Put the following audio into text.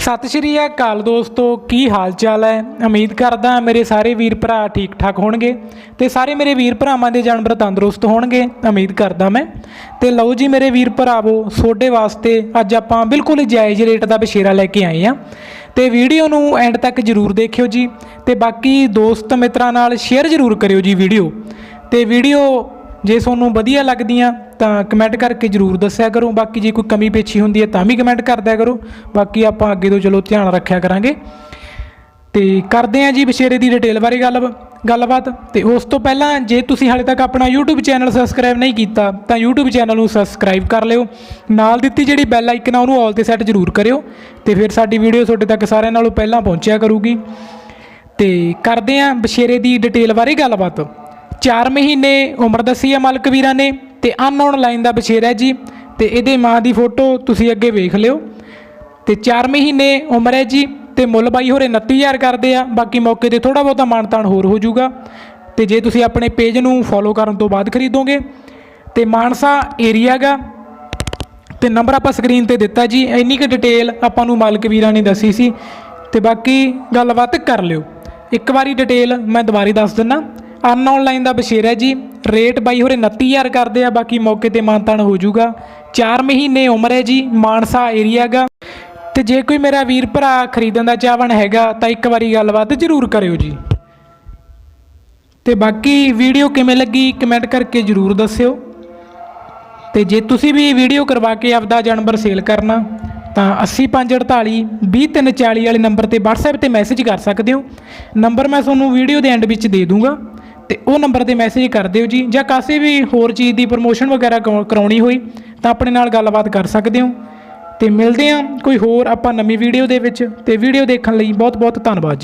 ਸਤਿ ਸ਼੍ਰੀ ਅਕਾਲ ਦੋਸਤੋ, ਕੀ ਹਾਲ ਚਾਲ ਹੈ? ਉਮੀਦ ਕਰਦਾ ਮੇਰੇ ਸਾਰੇ ਵੀਰ ਭਰਾ ਠੀਕ ਠਾਕ ਹੋਣਗੇ ਤੇ ਸਾਰੇ ਮੇਰੇ ਵੀਰ ਭਰਾਵਾਂ ਦੇ ਜਾਨਵਰ ਤੰਦਰੁਸਤ ਹੋਣਗੇ, ਉਮੀਦ ਕਰਦਾ ਮੈਂ। ਤੇ ਲਓ ਜੀ ਮੇਰੇ ਵੀਰ ਭਰਾਵੋ, ਤੁਹਾਡੇ ਵਾਸਤੇ ਅੱਜ ਆਪਾਂ ਬਿਲਕੁਲ ਜਾਇਜ਼ ਰੇਟ ਦਾ ਬਸ਼ੇਰਾ ਲੈ ਕੇ ਆਏ ਆ ਤੇ ਵੀਡੀਓ ਨੂੰ ਐਂਡ ਤੱਕ ਜਰੂਰ ਦੇਖਿਓ ਜੀ ਤੇ ਬਾਕੀ ਦੋਸਤ ਮਿੱਤਰਾਂ ਨਾਲ ਸ਼ੇਅਰ ਜਰੂਰ ਕਰਿਓ ਜੀ ਵੀਡੀਓ। ਤੇ ਵੀਡੀਓ ਜੇ ਤੁਹਾਨੂੰ ਵਧੀਆ ਲੱਗਦੀਆਂ ਤਾਂ ਕਮੈਂਟ ਕਰਕੇ ਜਰੂਰ ਦੱਸਿਆ ਕਰੋ। ਬਾਕੀ ਜੇ ਕੋਈ ਕਮੀ ਪੇਛੀ ਹੁੰਦੀ ਹੈ ਤਾਂ ਵੀ ਕਮੈਂਟ ਕਰਦਿਆ ਕਰੋ। ਬਾਕੀ ਆਪਾਂ ਅੱਗੇ ਤੋਂ ਚਲੋ ਧਿਆਨ ਰੱਖਿਆ ਕਰਾਂਗੇ। ਤੇ ਕਰਦੇ ਹਾਂ ਜੀ ਬਸ਼ੇਰੇ ਦੀ ਡਿਟੇਲ ਬਾਰੇ ਗੱਲ, ਗੱਲਬਾਤ। ਤੇ ਉਸ ਤੋਂ ਪਹਿਲਾਂ ਜੇ ਤੁਸੀਂ ਹਾਲੇ ਤੱਕ ਆਪਣਾ YouTube ਚੈਨਲ ਸਬਸਕ੍ਰਾਈਬ ਨਹੀਂ ਕੀਤਾ, ਤਾਂ YouTube ਚੈਨਲ ਨੂੰ ਸਬਸਕ੍ਰਾਈਬ ਕਰ ਲਿਓ। ਨਾਲ ਦਿੱਤੀ ਜਿਹੜੀ ਬੈਲ ਆਈਕਨ ਆ, ਉਹਨੂੰ ਆਲ ਤੇ ਸੈੱਟ ਜ਼ਰੂਰ ਕਰਿਓ। ਤੇ ਫਿਰ ਸਾਡੀ ਵੀਡੀਓ ਤੁਹਾਡੇ ਤੱਕ ਸਾਰਿਆਂ ਨਾਲੋਂ ਪਹਿਲਾਂ ਪਹੁੰਚਿਆ ਕਰੂਗੀ। ਤੇ ਕਰਦੇ ਹਾਂ ਬਸ਼ੇਰੇ ਦੀ ਡਿਟੇਲ ਬਾਰੇ ਗੱਲਬਾਤ। 4 ਮਹੀਨੇ ਉਮਰ ਦੱਸੀ ਹੈ ਮਾਲਕ ਵੀਰਾਂ ਨੇ। ਤੇ ਅਨਨੋਨ ਲਾਈਨ ਦਾ ਬਛੇਰਾ ਹੈ ਜੀ। ਤੇ ਇਹਦੇ ਮਾਂ ਦੀ ਫੋਟੋ ਤੁਸੀਂ ਅੱਗੇ ਵੇਖ ਲਿਓ। ਤੇ 4 ਮਹੀਨੇ ਉਮਰ ਹੈ ਜੀ ਤੇ ਮੁੱਲ ਬਾਈ ਹੋਰੇ 29000 ਕਰਦੇ ਆ। ਬਾਕੀ ਮੌਕੇ ਤੇ ਥੋੜਾ ਬਹੁਤਾ ਮਾਨਤਾਨ ਹੋਰ ਹੋ ਜਾਊਗਾ। ਤੇ ਜੇ ਤੁਸੀਂ ਆਪਣੇ ਪੇਜ ਨੂੰ ਫੋਲੋ ਕਰਨ ਤੋਂ ਬਾਅਦ ਖਰੀਦੋਗੇ, ਤੇ ਮਾਨਸਾ ਏਰੀਆ ਗਾ ਤੇ ਨੰਬਰ ਆਪਾਂ ਸਕਰੀਨ ਤੇ ਦਿੱਤਾ ਜੀ। ਇੰਨੀ ਕੁ ਡਿਟੇਲ ਆਪਾਂ ਨੂੰ ਮਾਲਕ ਵੀਰਾਂ ਨੇ ਦੱਸੀ ਸੀ। ਤੇ ਬਾਕੀ ਗੱਲਬਾਤ ਕਰ ਲਿਓ। ਇੱਕ ਵਾਰੀ ਡਿਟੇਲ ਮੈਂ ਦੁਬਾਰੇ ਦੱਸ ਦਿੰਨਾ। ਅਨ ਆਨਲਾਈਨ ਦਾ ਬਸ਼ੇਰਾ ਜੀ। ਰੇਟ ਬਾਈ ਹੋਰੇ 29000 ਕਰਦੇ ਆ, ਬਾਕੀ ਮੌਕੇ ਤੇ ਮਾਨਤਾਨ ਹੋ ਜਾਊਗਾ। 4 ਮਹੀਨੇ ਉਮਰ ਹੈ ਜੀ, ਮਾਨਸਾ ਏਰੀਆ ਗਾ। ਤੇ ਜੇ ਕੋਈ ਮੇਰਾ ਵੀਰ ਭਰਾ ਖਰੀਦਣ ਦਾ ਚਾਹਵਣ ਹੈਗਾ, ਤਾਂ ਇੱਕ ਵਾਰੀ ਗੱਲਬਾਤ ਜ਼ਰੂਰ ਕਰਿਓ ਜੀ। ਤੇ ਬਾਕੀ ਵੀਡੀਓ ਕਿਵੇਂ ਲੱਗੀ, ਕਮੈਂਟ ਕਰਕੇ ਜ਼ਰੂਰ ਦੱਸਿਓ। ਤੇ ਜੇ ਤੁਸੀਂ ਵੀ ਵੀਡੀਓ ਕਰਵਾ ਕੇ ਆਪਦਾ ਜਾਨਵਰ ਸੇਲ ਕਰਨਾ, ਤਾਂ 8548 20340 ਵਾਲੇ ਨੰਬਰ ਤੇ WhatsApp ਤੇ ਮੈਸੇਜ ਕਰ ਸਕਦੇ ਹੋ। ਨੰਬਰ ਮੈਂ ਤੁਹਾਨੂੰ ਵੀਡੀਓ ਦੇ ਐਂਡ ਵਿੱਚ ਦੇ ਦੂੰਗਾ। ਤੇ ਉਹ ਨੰਬਰ ਤੇ ਮੈਸੇਜ ਕਰ ਦਿਓ ਜੀ। ਜਾਂ ਕਾਸੇ ਵੀ ਹੋਰ ਚੀਜ਼ ਦੀ ਪ੍ਰਮੋਸ਼ਨ ਵਗੈਰਾ ਕਰਾ- ਕਰਾਉਣੀ ਹੋਈ, ਤਾਂ ਆਪਣੇ ਨਾਲ ਗੱਲਬਾਤ ਕਰ ਸਕਦੇ ਹੋ। ਤੇ ਮਿਲਦੇ ਹਾਂ ਕੋਈ ਹੋਰ ਆਪਾਂ ਨਵੀਂ ਵੀਡੀਓ ਦੇ ਵਿੱਚ। ਤੇ ਵੀਡੀਓ ਦੇਖਣ ਲਈ ਬਹੁਤ ਬਹੁਤ ਧੰਨਵਾਦ ਜੀ।